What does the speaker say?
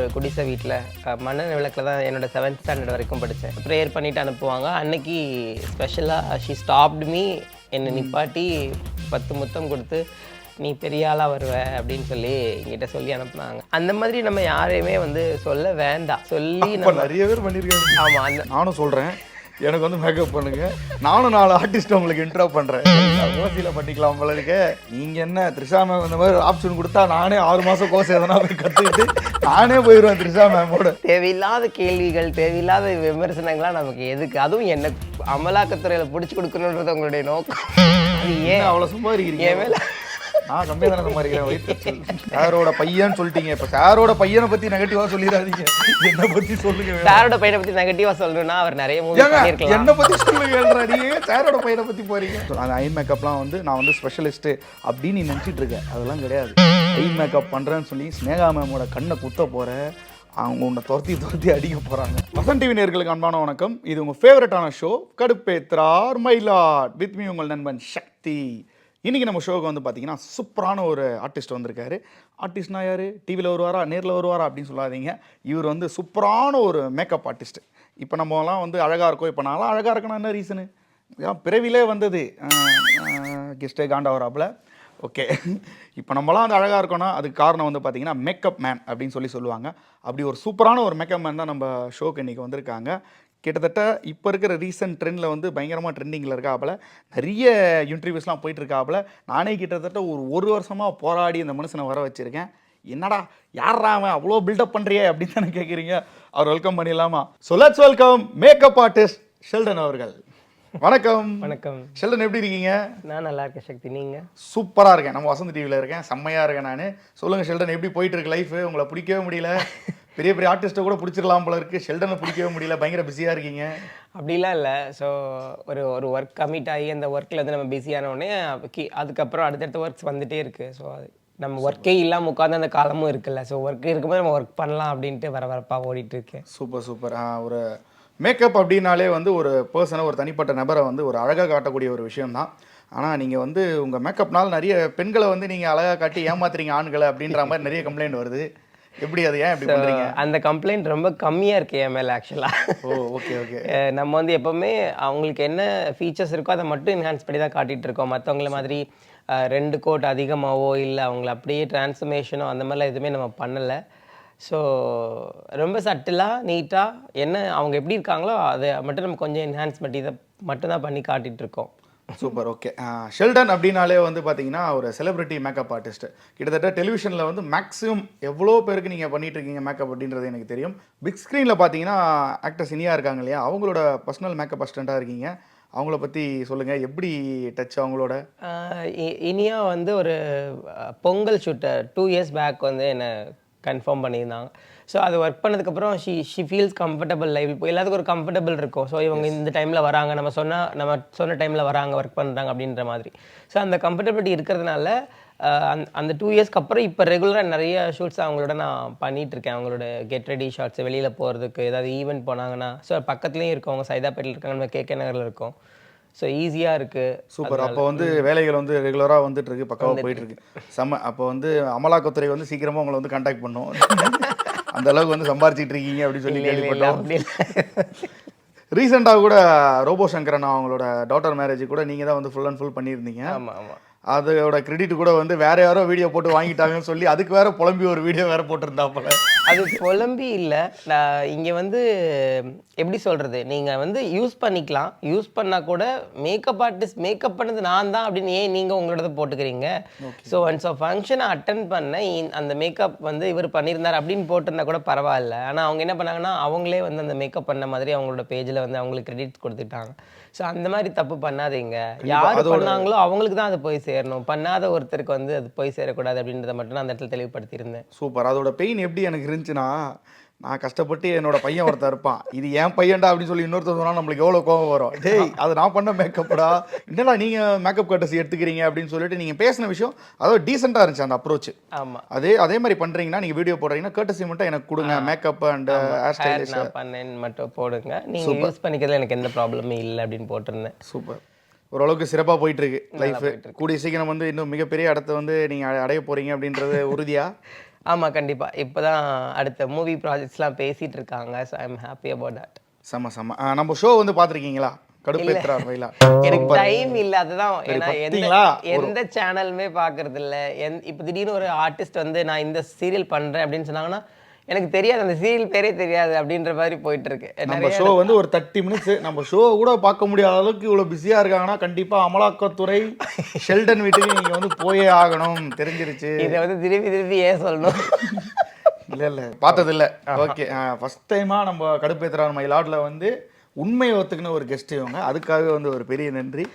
ஒரு குடிசை வீட்டில் மன்னன் விளக்கில் தான் என்னோட செவன்த் ஸ்டாண்டர்ட் வரைக்கும் படித்தேன் ப்ரேயர் பண்ணிட்டு அனுப்புவாங்க. அன்னைக்கு ஸ்பெஷலாக ஷி ஸ்டாப்டு மீ என்னை நிப்பாட்டி பத்து முத்தம் கொடுத்து நீ பெரிய ஆளாக வருவ அப்படின்னு சொல்லி என்கிட்ட சொல்லி அனுப்புனாங்க. அந்த மாதிரி நம்ம யாரையுமே வந்து சொல்ல வேண்டாம். சொல்லி நிறைய பேர் பண்ணியிருக்காங்க ஆமாம் அந்த நானும் சொல்கிறேன் எனக்கு வந்து மேக்கப் பண்ணுங்க. நானும் நாலு ஆர்டிஸ்ட் உங்களுக்கு இன்ட்ரோ பண்ணுறேன் ஓசியில் பண்ணிக்கலாம் இருக்க. நீங்கள் என்ன த்ரிஷா மேம் இந்த மாதிரி ஆப்ஷன் கொடுத்தா நானே ஆறு மாதம் கோர்ஸ் எதனா போய் கற்றுக்கிட்டு நானே போயிடுவேன் த்ரிஷா மேமோட தேவையில்லாத கேள்விகள் தேவையில்லாத விமர்சனங்கள்லாம் நமக்கு எதுக்கு? அதுவும் என்ன அமலாக்கத்துறையில் பிடிச்சி கொடுக்கணுன்றது உங்களுடைய நோக்கம். அது ஏன்? அவ்வளோ சம்பாதிக்கிறீங்க என் மேல நான் கம்மியாக தானே சம்பாதிக்கிறேன் சாரோட பையன் சொல்லிட்டீங்க. இப்போ சாரோட பையனை பற்றி நெகட்டிவாக சொல்லிடாதீங்க. என்னை பற்றி சொல்லுங்க சாரோட பையனை பத்தி நெகட்டிவா சொல்லணும்னா அவர் நிறைய மூவி என்னை பத்தி சொல்லுங்க நீங்க சாரோட பையனை பத்தி போறீங்க? அந்த ஐ மேக்கப்லாம் வந்து நான் வந்து ஸ்பெஷலிஸ்ட் அப்படின்னு நீ நினைச்சிட்டு இருக்க. அதெல்லாம் கிடையாது. ஐ மேக்கப் பண்றேன்னு சொல்லி ஸ்னேகா மேமோட கண்ணை குத்த போற அவங்க உன்னை துரத்தி துரத்தி அடிக்க போறாங்க. வசன் டிவி நேர்களுக்கு அன்பான வணக்கம். இது உங்க ஃபேவரட்டான ஷோ கடுப்பேத்ரார் மயிலாட். வித் மீ உங்கள் நண்பன் சக்தி. இன்றைக்கி நம்ம ஷோவுக்கு வந்து பார்த்தீங்கன்னா சூப்பரான ஒரு ஆர்டிஸ்ட் வந்திருக்காரு. ஆர்டிஸ்ட்னா யார்? டிவியில் வருவாரா? நேரில் வருவாரா? அப்படின்னு சொல்லாதீங்க. இவர் வந்து சூப்பரான ஒரு மேக்கப் ஆர்டிஸ்ட் இப்போ நம்மலாம் வந்து அழகாக இருக்கோம். இப்போ நான்லாம் அழகாக இருக்கணும் என்ன ரீசனு ஏன் பிறவிலே வந்தது. கெஸ்டே காண்டாவராப்பில் ஓகே இப்போ நம்மலாம் வந்து அழகாக இருக்கோம்னா அதுக்கு காரணம் வந்து பார்த்தீங்கன்னா மேக்கப் மேன் அப்படின்னு சொல்லி சொல்லுவாங்க. அப்படி ஒரு சூப்பரான ஒரு மேக்கப் மேன் தான் நம்ம ஷோக்கு இன்றைக்கி வந்திருக்காங்க. கிட்டத்தட்ட இப்போ இருக்கிற ரீசன்ட் ட்ரெண்டில் வந்து பயங்கரமாக ட்ரெண்டிங்கில் இருக்காப்புல. நிறைய இன்டர்வியூஸ்லாம் போயிட்டு இருக்காப்புல. நானே கிட்டத்தட்ட ஒரு ஒரு வருஷமாக போராடி இந்த மனுஷனை வர வச்சுருக்கேன். என்னடா யாரா அவன் அவ்வளோ பில்டப் பண்ணுறியே அப்படின்னு தானே கேட்குறீங்க அவர் வெல்கம் பண்ணிடலாமா? So let's welcome makeup artist Sheldon அவர்கள். வணக்கம். வணக்கம். ஷெல்டன் எப்படி இருக்கீங்க? நான் நல்லா இருக்கேன் சக்தி. நீங்க? சூப்பராக இருக்கேன். நம்ம வசந்த் டிவியில் இருக்கேன். செம்மையாக இருக்கேன் நான். சொல்லுங்கள் ஷெல்டன் எப்படி போயிட்டு இருக்கு லைஃப் உங்களை பிடிக்கவே முடியல. பெரிய பெரிய ஆர்டிஸ்ட்டை கூட பிடிச்சிடலாம் போல இருக்கு. ஷெல்டனை பிடிக்கவே முடியல. பயங்கர பிஸியாக இருக்கீங்க. அப்படிலாம் இல்லை. ஸோ ஒரு ஒரு ஒர்க் கமிட் ஆகி அந்த ஒர்க்கில் வந்து நம்ம பிஸியான உடனே கி- அதுக்கப்புறம் அடுத்தடுத்த ஒர்க்ஸ் வந்துட்டே இருக்கு. ஸோ நம்ம ஒர்க்கே இல்லாமல் உட்காந்து அந்த காலமும் இருக்குல்ல. ஸோ ஒர்க் இருக்கும்போது நம்ம ஒர்க் பண்ணலாம் அப்படின்ட்டு வர வரப்பாக ஓடிட்டு இருக்கேன் சூப்பர் சூப்பர் ஒரு மேக்கப் அப்படின்னாலே வந்து ஒரு பர்சனை ஒரு தனிப்பட்ட நபரை வந்து ஒரு அழகாக காட்டக்கூடிய ஒரு விஷயம்தான். ஆனால் நீங்கள் வந்து உங்கள் மேக்கப்னால நிறைய பெண்களை வந்து நீங்கள் அழகாக காட்டி ஏமாத்துறீங்க ஆண்களை அப்படின்ற மாதிரி நிறைய கம்ப்ளைண்ட் வருது. எப்படி அது ஏன் இப்படி பண்ணுறீங்க அந்த கம்ப்ளைண்ட் ரொம்ப கம்மியாக இருக்கு என் மேலே ஆக்சுவலாக ஓ ஓகே ஓகே நம்ம வந்து எப்போவுமே அவங்களுக்கு என்ன ஃபீச்சர்ஸ் இருக்கோ அதை மட்டும் என்ஹான்ஸ் பண்ணி தான் காட்டிட்டு இருக்கோம். மற்றவங்கள மாதிரி ரெண்டு கோட் அதிகமாகவோ இல்லை அவங்கள அப்படியே டிரான்ஸ்ஃபர்மேஷனோ அந்த மாதிரிலாம் எதுவுமே நம்ம பண்ணலை. ஸோ ரொம்ப சட்டிலாக நீட்டாக என்ன அவங்க எப்படி இருக்காங்களோ அதை மட்டும் நம்ம கொஞ்சம் என்ஹான்ஸ்மெண்ட் இதை மட்டும்தான் பண்ணி காட்டிட்டு இருக்கோம். சூப்பர் ஓகே ஷெல்டன் அப்படின்னாலே வந்து பார்த்தீங்கன்னா ஒரு செலிபிரிட்டி மேக்கப் ஆர்டிஸ்ட் கிட்டத்தட்ட டெலிவிஷனில் வந்து மேக்ஸிமம் எவ்வளோ பேருக்கு நீங்கள் பண்ணிட்டு இருக்கீங்க மேக்கப் அப்படின்றது எனக்கு தெரியும். பிக் ஸ்க்ரீனில் பார்த்தீங்கன்னா ஆக்டர்ஸ் இனியா இருக்காங்க இல்லையா? அவங்களோட பர்சனல் மேக்கப் அசிஸ்டண்ட்டாக இருக்கீங்க. அவங்கள பற்றி சொல்லுங்கள் எப்படி டச் அவங்களோட? இ- இனியா வந்து ஒரு பொங்கல் ஷூட்டை டூ இயர்ஸ் பேக் வந்து என்னை கன்ஃபார்ம் பண்ணியிருந்தாங்க. ஸோ அது ஒர்க் பண்ணதுக்கப்புறம் she she feels comfortable life இப்போ எல்லாத்துக்கும் ஒரு கம்ஃபர்டபுள் இருக்கும். ஸோ இவங்க இந்த டைமில் வராங்க. நம்ம சொன்னால் நம்ம சொன்ன டைமில் வராங்க ஒர்க் பண்ணுறாங்க அப்படின்ற மாதிரி. ஸோ அந்த கம்ஃபர்டபிலிட்டி இருக்கிறதுனால ஆஹ் அந்த அந்த டூ இயர்ஸ்க்கு அப்புறம் இப்போ ரெகுலராக நிறைய ஷூட்ஸ் அவங்களோட நான் பண்ணிட்டு இருக்கேன். அவங்களோட கெட் ரெடி ஷார்ட்ஸ் வெளியில் போகிறதுக்கு ஏதாவது ஈவெண்ட் போனாங்கன்னா ஸோ பக்கத்துலேயும் இருக்கோம் அவங்க சைதாப்பேட்டில் இருக்காங்க நம்ம கேகே நகரில் இருக்கோம். ஸோ ஈஸியாக இருக்குது சூப்பர் அப்போ வந்து வேலைகள் வந்து ரெகுலராக வந்துட்டு இருக்கு பக்காவாக போயிட்டு இருக்கு செம்ம அப்போ வந்து அமலாக்கத்துறை வந்து சீக்கிரமாக உங்களை வந்து கான்டாக்ட் பண்ணும். அந்த அளவுக்கு வந்து சம்பாரிச்சிட்டு இருக்கீங்க அப்படின்னு சொல்லி கேள்விப்பட்டோம். ரீசெண்டாக கூட ரோபோ சங்கரன் அவங்களோட டாட்டர் மேரேஜ் கூட நீங்கள் தான் வந்து ஃபுல் அண்ட் ஃபுல் பண்ணியிருந்தீங்க. ஆமாம் ஆமாம் அதோட கிரெடிட் கூட வந்து வேற யாரோ வீடியோ போட்டு வாங்கிட்டாங்கன்னு சொல்லி அதுக்கு வேற புலம்பி ஒரு வீடியோ வேற போட்டிருந்தாப்புல. அது புலம்பி இல்லை. நான் இங்கே வந்து எப்படி சொல்கிறது நீங்கள் வந்து யூஸ் பண்ணிக்கலாம். யூஸ் பண்ணால் கூட மேக்கப் ஆர்டிஸ்ட் மேக்கப் பண்ணது நான் தான் அப்படின்னு ஏன் நீங்கள் உங்களோடது போட்டுக்கிறீங்க? ஸோ ஒன்ஸ் ஆஃப் ஃபங்க்ஷனை அட்டன் பண்ண அந்த மேக்கப் வந்து இவர் பண்ணியிருந்தார் அப்படின்னு போட்டிருந்தா கூட பரவாயில்ல. ஆனால் அவங்க என்ன பண்ணாங்கன்னா அவங்களே வந்து அந்த மேக்கப் பண்ண மாதிரி அவங்களோட பேஜில் வந்து அவங்களுக்கு கிரெடிட்ஸ் கொடுத்துட்டாங்க. ஸோ அந்த மாதிரி தப்பு பண்ணாதீங்க. யார் பண்ணாங்களோ அவங்களுக்கு தான் அது போய் சேரணும். பண்ணாத ஒருத்தருக்கு வந்து அது போய் சேரக்கூடாது அப்படின்றத மட்டும் நான் அந்த இடத்துல தெளிவுபடுத்தியிருந்தேன். சூப்பர். அதோட பெயின் எப்படி எனக்கு இருந்துச்சுன்னா நான் கஷ்டப்பட்டு என்னோட பையன் ஒருத்தன் இருப்பான். இது என் பையன்டா அப்படின்னு சொல்லி இன்னொருத்தர் சொன்னா நம்மளுக்கு எவ்வளோ கோவம் வரும். டேய் அது நான் பண்ண மேக்கப்படா என்னடா நீங்கள் மேக்கப் கட்டசி எடுத்துக்கிறீங்க அப்படின்னு சொல்லிட்டு நீங்கள் பேசின விஷயம் அதாவது டீசெண்டாக இருந்துச்சு அந்த அப்ரோச் ஆமாம் அதே அதே மாதிரி பண்ணுறீங்கன்னா நீங்கள் வீடியோ போடுறீங்கன்னா கட்டசி மட்டும் எனக்கு கொடுங்க மேக்கப் அண்ட் ஹேர் நான் பண்ணேன்னு மட்டும் போடுங்க. நீங்க யூஸ் பண்ணிக்கிறதுல எனக்கு எந்த ப்ராப்ளமும் இல்லை அப்படின்னு போட்டிருந்தேன். சூப்பர். ஓரளவுக்கு சிறப்பாக போயிட்டு இருக்கு லைஃப் கூடிய சீக்கிரம் வந்து இன்னும் மிகப்பெரிய இடத்த வந்து நீங்கள் அடைய போறீங்க அப்படின்றது உறுதியா? ஆமா கண்டிப்பா. இப்பதான் அடுத்த மூவி ப்ராஜெக்ட்ஸ்லாம் பேசிட்டு இருக்காங்க. So I am happy about that செம்ம செம்ம நம்ம ஷோ வந்து பார்த்துருக்கீங்களா? கடுப்பேத்துறார் வயலா எனக்கு டைம் இல்ல அதுதான். ஏன்னா எந்த சேனலுமே பாக்குறது இல்ல இப்போ திடீர்னு ஒரு ஆர்டிஸ்ட் வந்து நான் இந்த சீரியல் பண்றேன் அப்படின்னு சொன்னாங்கன்னா எனக்கு தெரியாது அந்த சீரியல் பேரே தெரியாது அப்படின்ற மாதிரி போயிட்டு இருக்கு நம்ம ஷோ வந்து ஒரு தேர்ட்டி மினிட்ஸ் நம்ம ஷோ கூட பார்க்க முடியாத அளவுக்கு இவ்வளோ பிஸியாக இருக்காங்கன்னா கண்டிப்பாக அமலாக்கத்துறை ஷெல்டன் வீட்டுக்கு நீங்கள் வந்து போயே ஆகணும். தெரிஞ்சிருச்சு. இதை வந்து திருப்பி திருப்பி ஏன் சொல்லணும்? இல்லை இல்லை. பார்த்தது இல்லை ஓகே ஃபஸ்ட் டைமாக நம்ம கடுப்பேத்துறார் மயிலாட்டில் வந்து உண்மையை ஒத்துக்குன்னு ஒரு கெஸ்ட் இவங்க. அதுக்காக வந்து ஒரு பெரிய நன்றி.